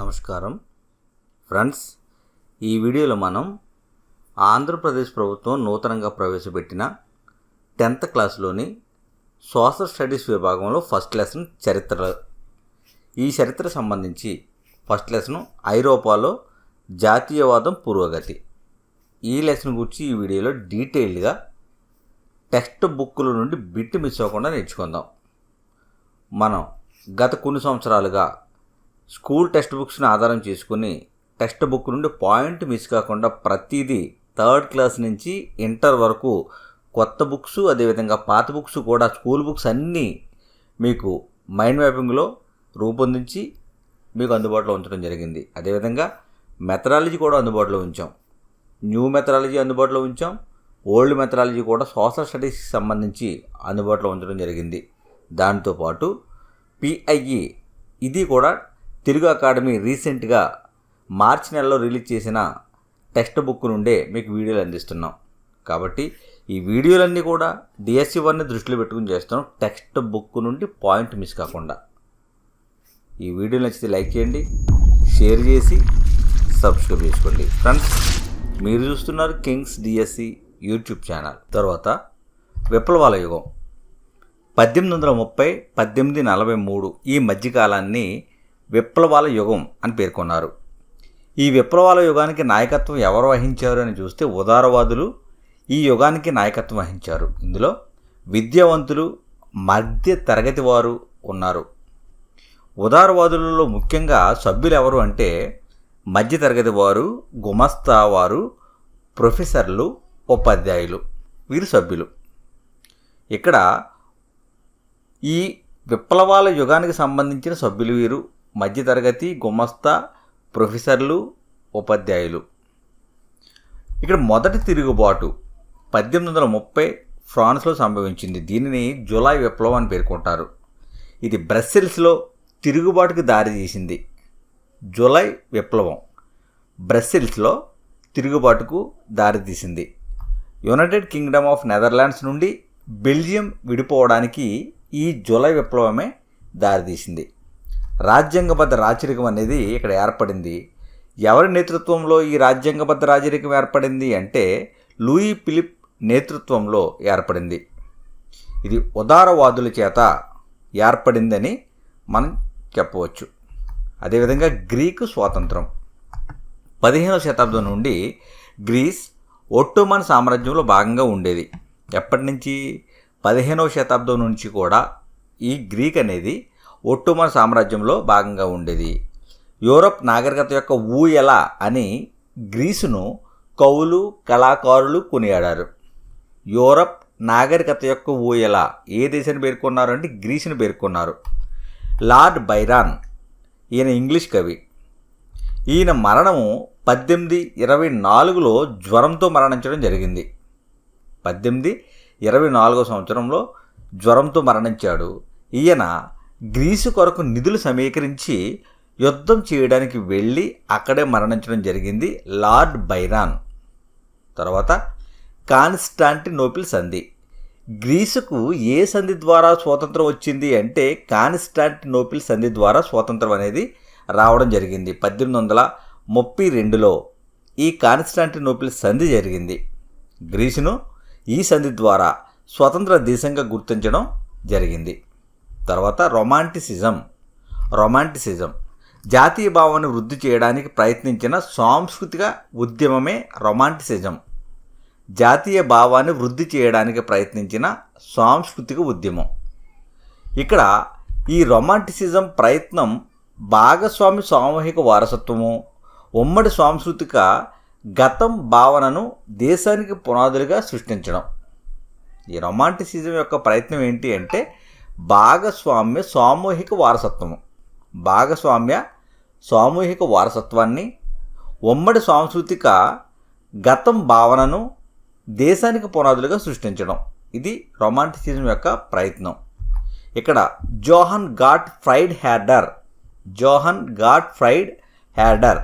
నమస్కారం. ఫ్రెండ్స్ ఈ వీడియోలో మనం ఆంధ్రప్రదేశ్ ప్రభుత్వం నూతనంగా ప్రవేశపెట్టిన టెన్త్ క్లాస్లోని సోషల్ స్టడీస్ విభాగంలో ఫస్ట్ లెసన్ చరిత్ర ఈ చరిత్ర సంబంధించి ఫస్ట్ లెసన్ ఐరోపాలో జాతీయవాదం పురోగతి ఈ లెసన్ గురించి ఈ వీడియోలో డీటెయిల్డ్గా టెక్స్ట్ బుక్కుల నుండి బిట్ మిస్ అవ్వకుండా నేర్చుకుందాం. మనం గత కొన్ని సంవత్సరాలుగా స్కూల్ టెక్స్ట్ బుక్స్ని ఆధారం చేసుకుని టెక్స్ట్ బుక్ నుండి పాయింట్ మిస్ కాకుండా ప్రతిదీ థర్డ్ క్లాస్ నుంచి ఇంటర్ వరకు కొత్త బుక్స్ అదేవిధంగా పాత బుక్స్ కూడా స్కూల్ బుక్స్ అన్నీ మీకు మైండ్ మ్యాపింగ్లో రూపొందించి మీకు అందుబాటులో ఉంచడం జరిగింది. అదేవిధంగా మెథడాలజీ కూడా అందుబాటులో ఉంచాం. న్యూ మెథడాలజీ అందుబాటులో ఉంచాం. ఓల్డ్ మెథడాలజీ కూడా సోషల్ స్టడీస్కి సంబంధించి అందుబాటులో ఉంచడం జరిగింది. దాంతోపాటు పిఐఈ ఇది కూడా తెలుగు అకాడమీ రీసెంట్గా మార్చి నెలలో రిలీజ్ చేసిన టెక్స్ట్ బుక్ నుండే మీకు వీడియోలు అందిస్తున్నాం. కాబట్టి ఈ వీడియోలన్నీ కూడా డిఎస్సి వన్ని దృష్టిలో పెట్టుకుని చేస్తాం టెక్స్ట్ బుక్ నుండి పాయింట్ మిస్ కాకుండా. ఈ వీడియో నచ్చితే లైక్ చేయండి షేర్ చేసి సబ్స్క్రైబ్ చేసుకోండి. ఫ్రెండ్స్ మీరు చూస్తున్నారు కింగ్స్ డిఎస్సి యూట్యూబ్ ఛానల్. తర్వాత విప్లవాల యుగం. పద్దెనిమిది వందల ముప్పై పద్దెనిమిది నలభై మూడు ఈ మధ్యకాలాన్ని విప్లవాల యుగం అని పేర్కొన్నారు. ఈ విప్లవాల యుగానికి నాయకత్వం ఎవరు వహించారు అని చూస్తే ఉదారవాదులు ఈ యుగానికి నాయకత్వం వహించారు. ఇందులో విద్యావంతులు మధ్య తరగతి వారు ఉన్నారు. ఉదారవాదులలో ముఖ్యంగా సభ్యులు ఎవరు అంటే మధ్యతరగతి వారు గుమస్తా వారు ప్రొఫెసర్లు ఉపాధ్యాయులు. వీరు సభ్యులు. ఇక్కడ ఈ విప్లవాల యుగానికి సంబంధించిన సభ్యులు వీరు మధ్యతరగతి గుమస్తా ప్రొఫెసర్లు ఉపాధ్యాయులు. ఇక్కడ మొదటి తిరుగుబాటు పద్దెనిమిది వందల ముప్పై ఫ్రాన్స్లో సంభవించింది. దీనిని జూలై విప్లవం అని పేర్కొంటారు. ఇది బ్రస్సెల్స్లో తిరుగుబాటుకు దారితీసింది జూలై విప్లవం బ్రస్సెల్స్లో తిరుగుబాటుకు దారితీసింది యునైటెడ్ కింగ్డమ్ ఆఫ్ నెదర్లాండ్స్ నుండి బెల్జియం విడిపోవడానికి ఈ జూలై విప్లవమే దారితీసింది రాజ్యాంగబద్ధ రాచరికం అనేది ఇక్కడ ఏర్పడింది. ఎవరి నేతృత్వంలో ఈ రాజ్యాంగబద్ధ రాజరికం ఏర్పడింది అంటే లూయి ఫిలిప్ నేతృత్వంలో ఏర్పడింది. ఇది ఉదారవాదుల చేత ఏర్పడిందని మనం చెప్పవచ్చు. అదేవిధంగా గ్రీకు స్వాతంత్రం పదిహేనవ శతాబ్దం నుండి గ్రీస్ ఒట్టోమన్ సామ్రాజ్యంలో భాగంగా ఉండేది. ఎప్పటి నుంచి? పదిహేనవ శతాబ్దం నుంచి కూడా ఈ గ్రీక్ అనేది ఒట్టుమన్ సామ్రాజ్యంలో భాగంగా ఉండేది. యూరప్ నాగరికత యొక్క ఊయల అని గ్రీసును కవులు కళాకారులు కొనియాడారు. యూరప్ నాగరికత యొక్క ఊయల ఏ దేశాన్ని పేర్కొన్నారు అంటే గ్రీసుని పేర్కొన్నారు. లార్డ్ బైరాన్ ఈయన ఇంగ్లీష్ కవి. ఈయన మరణము పద్దెనిమిది ఇరవై నాలుగులో జ్వరంతో మరణించడం జరిగింది. పద్దెనిమిది ఇరవై నాలుగో సంవత్సరంలో జ్వరంతో మరణించాడు. ఈయన గ్రీసు కొరకు నిధులు సమీకరించి యుద్ధం చేయడానికి వెళ్ళి అక్కడే మరణించడం జరిగింది లార్డ్ బైరాన్. తర్వాత కాన్స్టాంటినోపిల్ సంధి. గ్రీసుకు ఏ సంధి ద్వారా స్వాతంత్రం వచ్చింది అంటే కాన్స్టాంటినోపిల్ సంధి ద్వారా స్వాతంత్రం అనేది రావడం జరిగింది. పద్దెనిమిది వందల ముప్పై రెండులో ఈ కాన్స్టాంటినోపిల్ సంధి జరిగింది. గ్రీసును ఈ సంధి ద్వారా స్వతంత్ర దేశంగా గుర్తించడం జరిగింది. తర్వాత రొమాంటిసిజం. రొమాంటిసిజం. జాతీయ భావాన్ని వృద్ధి చేయడానికి ప్రయత్నించిన సాంస్కృతిక ఉద్యమమే రొమాంటిసిజం. జాతీయ భావాన్ని వృద్ధి చేయడానికి ప్రయత్నించిన సాంస్కృతిక ఉద్యమం. ఇక్కడ ఈ రొమాంటిసిజం ప్రయత్నం భాగస్వామి సామూహిక వారసత్వము ఉమ్మడి సాంస్కృతిక గతం భావనను దేశానికి పునాదులుగా సృష్టించడం. ఈ రొమాంటిసిజం యొక్క ప్రయత్నం ఏంటి అంటే భాగస్వామ్య సామూహిక వారసత్వము. భాగస్వామ్య సామూహిక వారసత్వాన్ని ఉమ్మడి సాంస్కృతిక గతం భావనను దేశానికి పునాదులుగా సృష్టించడం. ఇది రొమాంటిసిజం యొక్క ప్రయత్నం. ఇక్కడ Johann Gottfried Herder Johann Gottfried Herder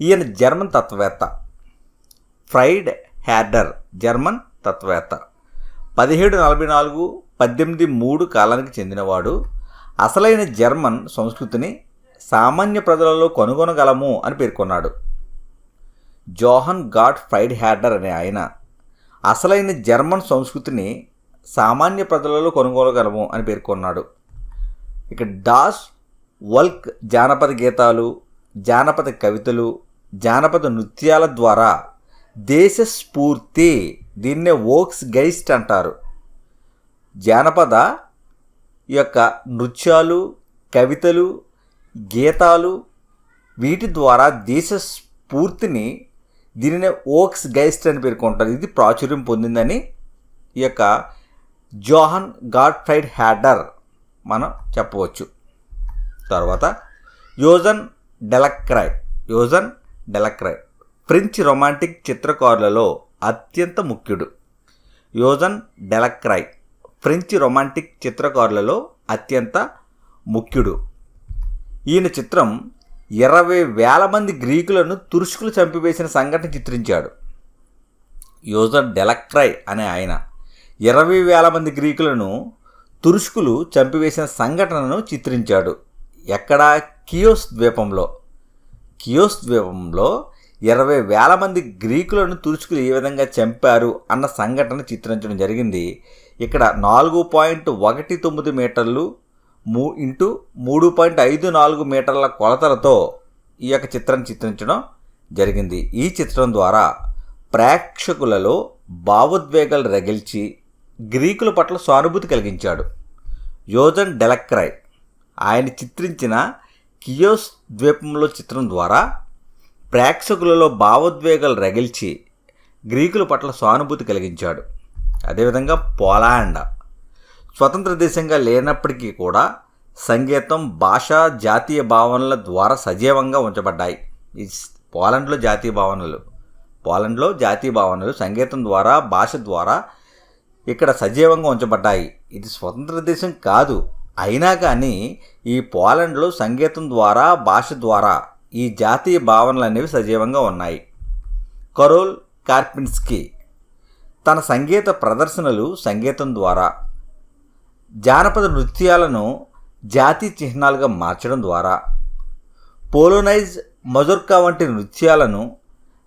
ఈయన జర్మన్ తత్వవేత్త. ఫ్రైడ్ హ్యాడర్ జర్మన్ తత్వవేత్త. పదిహేడు నలభై నాలుగు పద్దెనిమిది మూడు కాలానికి చెందినవాడు. అసలైన జర్మన్ సంస్కృతిని సామాన్య ప్రజలలో కనుగొనగలము అని పేర్కొన్నాడు. జోహన్ గాడ్ ఫ్రైడ్ హ్యాడర్ అనే ఆయన అసలైన జర్మన్ సంస్కృతిని సామాన్య ప్రజలలో కొనుగోలగలము అని పేర్కొన్నాడు. ఇక డాస్ వల్క్ జానపద గీతాలు జానపద కవితలు జానపద నృత్యాల ద్వారా దేశ స్ఫూర్తి దీన్నే వోక్స్ గైస్ట్ అంటారు. జానపద యొక్క నృత్యాలు కవితలు గీతాలు వీటి ద్వారా దేశ స్ఫూర్తిని దీనినే ఓక్స్ గైస్ట్ అని పేర్కొంటారు ఇది ప్రాచుర్యం పొందిందని ఈ యొక్క జోహన్ గాడ్ఫ్రైడ్ హ్యాడర్ మనం చెప్పవచ్చు. తర్వాత యోజన్ డెలక్రై యోజన్ డెలక్రై ఫ్రెంచ్ రొమాంటిక్ చిత్రకారులలో అత్యంత ముఖ్యుడు. యోజన్ డెలక్రై ఫ్రెంచ్ రొమాంటిక్ చిత్రకారులలో అత్యంత ముఖ్యుడు. ఈయన చిత్రం ఇరవై వేల మంది గ్రీకులను తురుష్కులు చంపివేసిన సంఘటన చిత్రించాడు. యోజన్ డెలక్ట్రై అనే ఆయన ఇరవై వేల మంది గ్రీకులను తురుష్కులు చంపివేసిన సంఘటనను చిత్రించాడు. ఎక్కడ? కియోస్ ద్వీపంలో. కియోస్ ద్వీపంలో ఇరవై వేల మంది గ్రీకులను తురుచుకులు ఏ విధంగా చంపారు అన్న సంఘటన చిత్రించడం జరిగింది. ఇక్కడ నాలుగు పాయింట్ ఒకటి తొమ్మిది మీటర్లు మూ ఇంటూ మూడు పాయింట్ ఐదు నాలుగు మీటర్ల కొలతలతో ఈ యొక్క చిత్రం చిత్రించడం జరిగింది. ఈ చిత్రం ద్వారా ప్రేక్షకులలో భావోద్వేగాలు రగిల్చి గ్రీకుల పట్ల సానుభూతి కలిగించాడు. యోజన్ డెలక్రై ఆయన చిత్రించిన కియోస్ ద్వీపంలో చిత్రం ద్వారా ప్రేక్షకులలో భావోద్వేగాలు రగిల్చి గ్రీకుల పట్ల సానుభూతి కలిగించాడు. అదేవిధంగా పోలాండ్. స్వతంత్ర దేశంగా లేనప్పటికీ కూడా సంగీతం భాష జాతీయ భావనల ద్వారా సజీవంగా ఉంచబడ్డాయి. ఈ పోలాండ్లో జాతీయ భావనలు పోలాండ్లో జాతీయ భావనలు సంగీతం ద్వారా భాష ద్వారా ఇక్కడ సజీవంగా ఉంచబడ్డాయి. ఇది స్వతంత్ర దేశం కాదు. అయినా కానీ ఈ పోలాండ్లో సంగీతం ద్వారా భాష ద్వారా ఈ జాతీయ భావనలు అనేవి సజీవంగా ఉన్నాయి. కరోల్ కార్పిన్స్కీ తన సంగీత ప్రదర్శనలు సంగీతం ద్వారా జానపద నృత్యాలను జాతీయ చిహ్నాలుగా మార్చడం ద్వారా పోలోనైజ్ మజుర్కా వంటి నృత్యాలను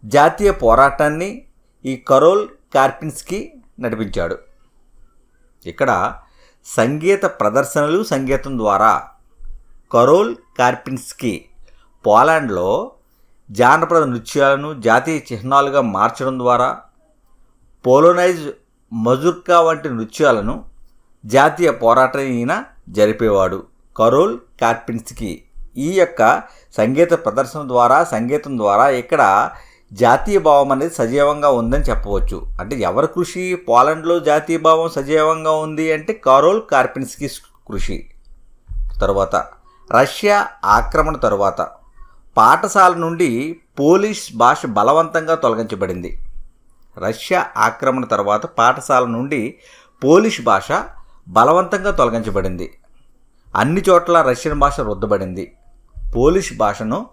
జాతీయ పోరాటాన్ని ఈ కరోల్ కార్పిన్స్కి నడిపించాడు. ఇక్కడ సంగీత ప్రదర్శనలు సంగీతం ద్వారా కరోల్ కార్పిన్స్కి పోలాండ్లో జానపద నృత్యాలను జాతీయ చిహ్నాలుగా మార్చడం ద్వారా పోలోనైజ్ మజుర్కా వంటి నృత్యాలను జాతీయ పోరాటం ఈయన జరిపేవాడు. కరోల్ కార్పిన్స్కి ఈ యొక్క సంగీత ప్రదర్శన ద్వారా సంగీతం ద్వారా ఇక్కడ జాతీయ భావం అనేది సజీవంగా ఉందని చెప్పవచ్చు. అంటే ఎవరి కృషి? పోలాండ్లో జాతీయ భావం సజీవంగా ఉంది అంటే కారోల్ కార్పిన్స్కి కృషి. తరువాత రష్యా ఆక్రమణ తరువాత పాఠశాల నుండి పోలిష్ భాష బలవంతంగా తొలగించబడింది. రష్యా ఆక్రమణ తర్వాత పాఠశాల నుండి పోలిష్ భాష బలవంతంగా తొలగించబడింది. అన్ని చోట్ల రష్యన్ భాష రుద్దబడింది. పోలిష్ భాషను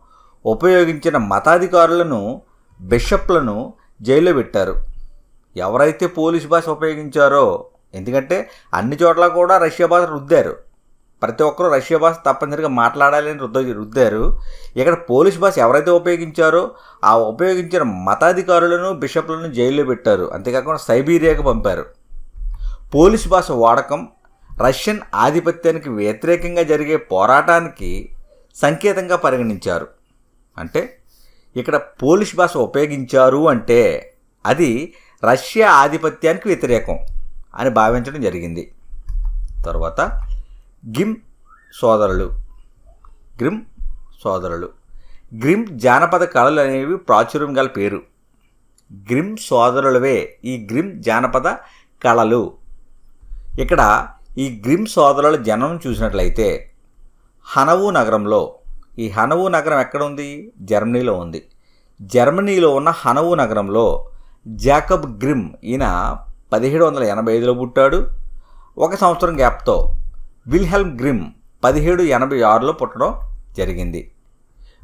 ఉపయోగించిన మతాధికారులను బిషప్లను జైల్లో పెట్టారు. ఎవరైతే పోలిష్ భాష ఉపయోగించారో ఎందుకంటే అన్ని చోట్ల కూడా రష్యా భాష రుద్దారు. ప్రతి ఒక్కరూ రష్యా భాష తప్పనిసరిగా మాట్లాడాలని రుద్ద రుద్దారు. ఇక్కడ పోలిష్ భాష ఎవరైతే ఉపయోగించారో ఆ ఉపయోగించిన మతాధికారులను బిషప్లను జైల్లో పెట్టారు. అంతేకాకుండా సైబీరియాకు పంపారు. పోలీస్ భాష వాడకం రష్యన్ ఆధిపత్యానికి వ్యతిరేకంగా జరిగే పోరాటానికి సంకేతంగా పరిగణించారు. అంటే ఇక్కడ పోలిష్ భాష ఉపయోగించారు అంటే అది రష్యా ఆధిపత్యానికి వ్యతిరేకం అని భావించడం జరిగింది. తర్వాత గిమ్ సోదరులు. గ్రిమ్ సోదరులు. గ్రిమ్ జానపద కళలు అనేవి ప్రాచుర్యం గల పేరు. గ్రిమ్ సోదరులవే ఈ గ్రిమ్ జానపద కళలు. ఇక్కడ ఈ గ్రిమ్ సోదరుల జనం చూసినట్లయితే హనవు నగరంలో ఈ హనవు నగరం ఎక్కడ ఉంది? జర్మనీలో ఉంది. జర్మనీలో ఉన్న హనవు నగరంలో జాకబ్ గ్రిమ్ ఈయన పదిహేడు వందల ఎనభై ఐదులో పుట్టాడు. ఒక సంవత్సరం గ్యాప్తో విల్హెల్మ్ గ్రిమ్ పదిహేడు ఎనభై ఆరులో పుట్టడం జరిగింది.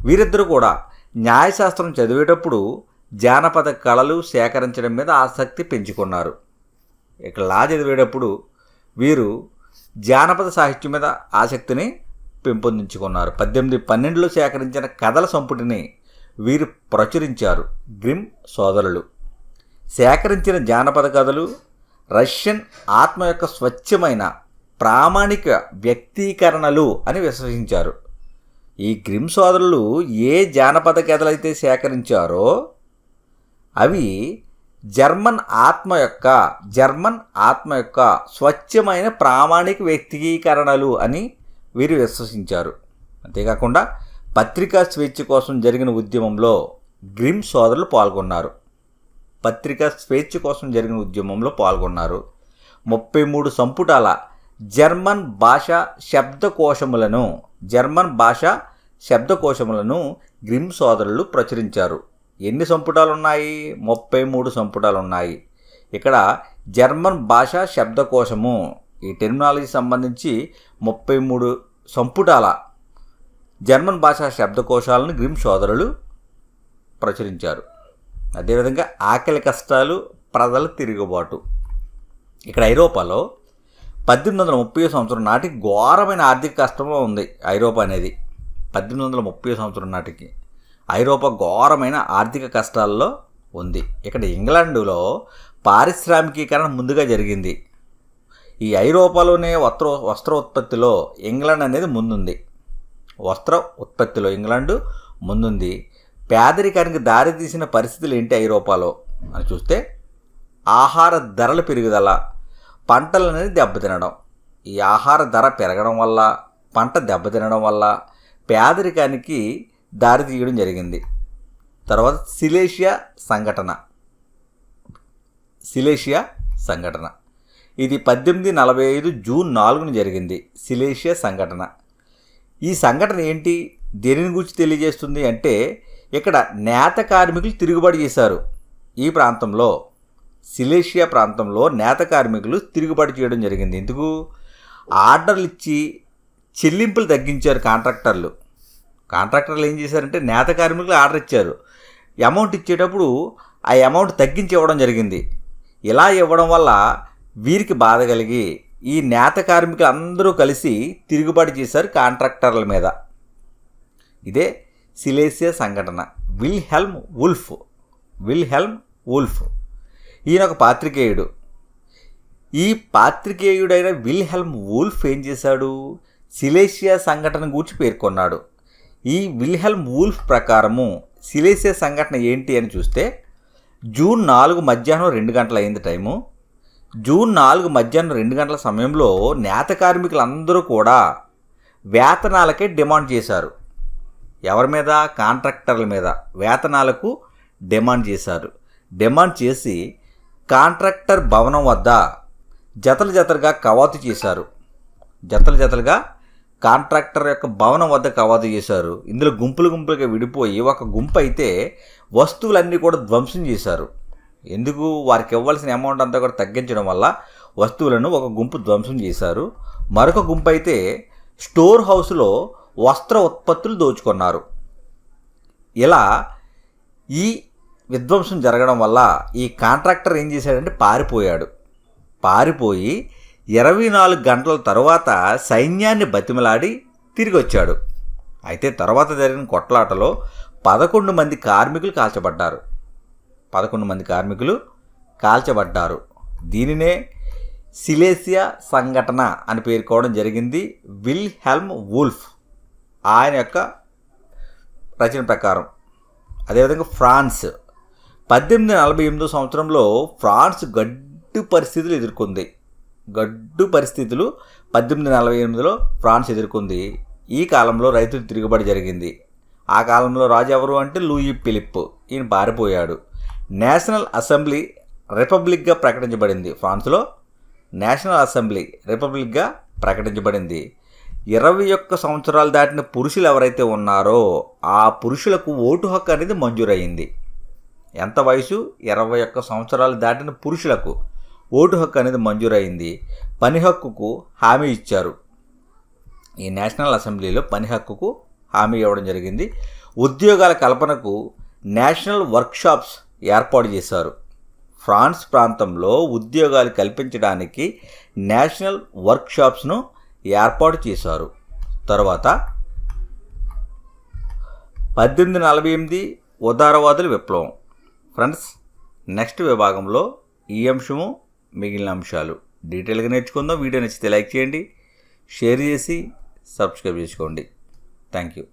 వీరిద్దరూ కూడా న్యాయశాస్త్రం చదివేటప్పుడు జానపద కళలు సేకరించడం మీద ఆసక్తి పెంచుకున్నారు. ఇక లా చదివేటప్పుడు వీరు జానపద సాహిత్యం మీద ఆసక్తిని పెంపొందించుకున్నారు. పద్దెనిమిది పన్నెండులో సేకరించిన కథల సంపుటిని వీరు ప్రచురించారు గ్రిమ్ సోదరులు. సేకరించిన జానపద కథలు రష్యన్ ఆత్మ యొక్క స్వచ్ఛమైన ప్రామాణిక వ్యక్తీకరణలు అని విశ్వసించారు. ఈ గ్రిమ్ సోదరులు ఏ జానపద కథలైతే సేకరించారో అవి జర్మన్ ఆత్మ యొక్క జర్మన్ ఆత్మ యొక్క స్వచ్ఛమైన ప్రామాణిక వ్యక్తీకరణలు అని వీరు విశ్వసించారు. అంతేకాకుండా పత్రికా స్వేచ్ఛ కోసం జరిగిన ఉద్యమంలో గ్రిమ్ సోదరులు పాల్గొన్నారు. పత్రికా స్వేచ్ఛ కోసం జరిగిన ఉద్యమంలో పాల్గొన్నారు. ముప్పై మూడు సంపుటాల జర్మన్ భాష శబ్దకోశములను జర్మన్ భాష శబ్దకోశములను గ్రిమ్ సోదరులు ప్రచురించారు. ఎన్ని సంపుటాలు ఉన్నాయి ముప్పై మూడు సంపుటాలు ఉన్నాయి ఇక్కడ జర్మన్ భాషా శబ్దకోశము ఈ టెర్మినాలజీ సంబంధించి ముప్పై మూడు సంపుటాల జర్మన్ భాషా శబ్దకోశాలను గ్రిమ్ సోదరులు ప్రచురించారు. అదేవిధంగా ఆకలి కష్టాలు ప్రజల తిరుగుబాటు. ఇక్కడ ఐరోపాలో పద్దెనిమిది వందల ముప్పై సంవత్సరం నాటికి ఘోరమైన ఆర్థిక కష్టంలో ఉంది ఐరోపా అనేది. పద్దెనిమిది వందల ముప్పై సంవత్సరం నాటికి ఐరోపా ఘోరమైన ఆర్థిక కష్టాల్లో ఉంది. ఇక్కడ ఇంగ్లాండులో పారిశ్రామికీకరణ ముందుగా జరిగింది. ఈ ఐరోపాలోనే వస్త్ర వస్త్ర ఉత్పత్తిలో ఇంగ్లాండ్ అనేది ముందుంది. వస్త్ర ఉత్పత్తిలో ఇంగ్లాండు ముందుంది. పేదరికానికి దారితీసిన పరిస్థితులు ఏంటి ఐరోపాలో అని చూస్తే ఆహార ధరల పెరుగుదల పంటలు అనేది దెబ్బతినడం. ఈ ఆహార ధర పెరగడం వల్ల పంట దెబ్బతినడం వల్ల పేదరికానికి దారి తీయడం జరిగింది. తర్వాత సిలేషియా సంఘటన. సిలేషియా సంఘటన. ఇది పద్దెనిమిది నలభై ఐదు జూన్ నాలుగున జరిగింది. సిలేషియా సంఘటన. ఈ సంఘటన ఏంటి? దేనిని గురించి తెలియజేస్తుంది అంటే ఇక్కడ నేత కార్మికులు తిరుగుబాటు చేశారు. ఈ ప్రాంతంలో సిలేషియా ప్రాంతంలో నేత కార్మికులు తిరుగుబాటు చేయడం జరిగింది. ఎందుకు? ఆర్డర్లు ఇచ్చి చెల్లింపులు తగ్గించారు కాంట్రాక్టర్లు. కాంట్రాక్టర్లు ఏం చేశారంటే నేత కార్మికులు ఆర్డర్ ఇచ్చారు. అమౌంట్ ఇచ్చేటప్పుడు ఆ అమౌంట్ తగ్గించి ఇవ్వడం జరిగింది. ఇలా ఇవ్వడం వల్ల వీరికి బాధ కలిగి ఈ నేత కార్మికులు అందరూ కలిసి తిరుగుబాటు చేశారు కాంట్రాక్టర్ల మీద. ఇదే సిలేసియా సంఘటన. Wilhelm Wolff Wilhelm Wolff ఈయన ఒక పాత్రికేయుడు. ఈ పాత్రికేయుడైన విల్హెల్మ్ వూల్ఫ్ ఏం చేశాడు? సిలేషియా సంఘటన గూర్చి పేర్కొన్నాడు. ఈ విల్హెల్మ్ వూల్ఫ్ ప్రకారము సిలేషియా సంఘటన ఏంటి అని చూస్తే జూన్ నాలుగు మధ్యాహ్నం రెండు గంటల అయింది టైము. జూన్ నాలుగు మధ్యాహ్నం రెండు గంటల సమయంలో నేత కార్మికులందరూ కూడా వేతనాలకే డిమాండ్ చేశారు. ఎవరి మీద? కాంట్రాక్టర్ల మీద. వేతనాలకు డిమాండ్ చేశారు. డిమాండ్ చేసి కాంట్రాక్టర్ భవనం వద్ద జతలు జతలుగా కవాతు చేశారు. జతలు జతలుగా కాంట్రాక్టర్ యొక్క భవనం వద్ద కవాతు చేశారు. ఇందులో గుంపులు గుంపులుగా విడిపోయి ఒక గుంపు అయితే వస్తువులన్నీ కూడా ధ్వంసం చేశారు. ఎందుకు? వారికి ఇవ్వాల్సిన అమౌంట్ అంతా కూడా తగ్గించడం వల్ల వస్తువులను ఒక గుంపు ధ్వంసం చేశారు. మరొక గుంపు అయితే స్టోర్ హౌస్లో వస్త్ర ఉత్పత్తులు దోచుకున్నారు. ఇలా ఈ విధ్వంసం జరగడం వల్ల ఈ కాంట్రాక్టర్ ఏం చేశాడంటే పారిపోయాడు. పారిపోయి ఇరవై నాలుగు గంటల తర్వాత సైన్యాన్ని బతిమలాడి తిరిగి వచ్చాడు అయితే తర్వాత జరిగిన కొట్లాటలో పదకొండు మంది కార్మికులు కాల్చబడ్డారు. పదకొండు మంది కార్మికులు కాల్చబడ్డారు. దీనినే సిలేసియా సంఘటన అని పేర్కోవడం జరిగింది. విల్ హెల్మ్ వూల్ఫ్ ఆయన యొక్క రచన ప్రకారం. అదేవిధంగా ఫ్రాన్స్ పద్దెనిమిది నలభై ఎనిమిదో సంవత్సరంలో ఫ్రాన్స్ గడ్డు పరిస్థితులు ఎదుర్కొంది. గడ్డు పరిస్థితులు పద్దెనిమిది నలభై ఎనిమిదిలో ఫ్రాన్స్ ఎదుర్కొంది. ఈ కాలంలో రైతులు తిరుగుబడి జరిగింది. ఆ కాలంలో రాజు ఎవరు అంటే లూయి పిలిప్ ఈయన పారిపోయాడు. నేషనల్ అసెంబ్లీ రిపబ్లిక్గా ప్రకటించబడింది. ఫ్రాన్స్లో నేషనల్ అసెంబ్లీ రిపబ్లిక్గా ప్రకటించబడింది. ఇరవై ఒక్క సంవత్సరాలు దాటిన పురుషులు ఎవరైతే ఉన్నారో ఆ పురుషులకు ఓటు హక్కు అనేది మంజూరయ్యింది. ఎంత వయసు? ఇరవై ఒక్క సంవత్సరాలు దాటిన పురుషులకు ఓటు హక్కు అనేది మంజూరైంది పని హక్కుకు హామీ ఇచ్చారు. ఈ నేషనల్ అసెంబ్లీలో పని హక్కుకు హామీ ఇవ్వడం జరిగింది. ఉద్యోగాల కల్పనకు నేషనల్ వర్క్షాప్స్ ఏర్పాటు చేశారు. ఫ్రాన్స్ ప్రాంతంలో ఉద్యోగాలు కల్పించడానికి నేషనల్ వర్క్షాప్స్ను ఏర్పాటు చేశారు. తర్వాత పద్దెనిమిది నలభై ఎనిమిది ఉదారవాదుల విప్లవం. ఫ్రెండ్స్ నెక్స్ట్ విభాగంలో ఈ అంశము మిగిలిన అంశాలు. డీటెయిల్గా నేర్చుకుందాం. వీడియో నచ్చితే లైక్ చేయండి షేర్ చేసి సబ్స్క్రైబ్ చేసుకోండి. Thank you.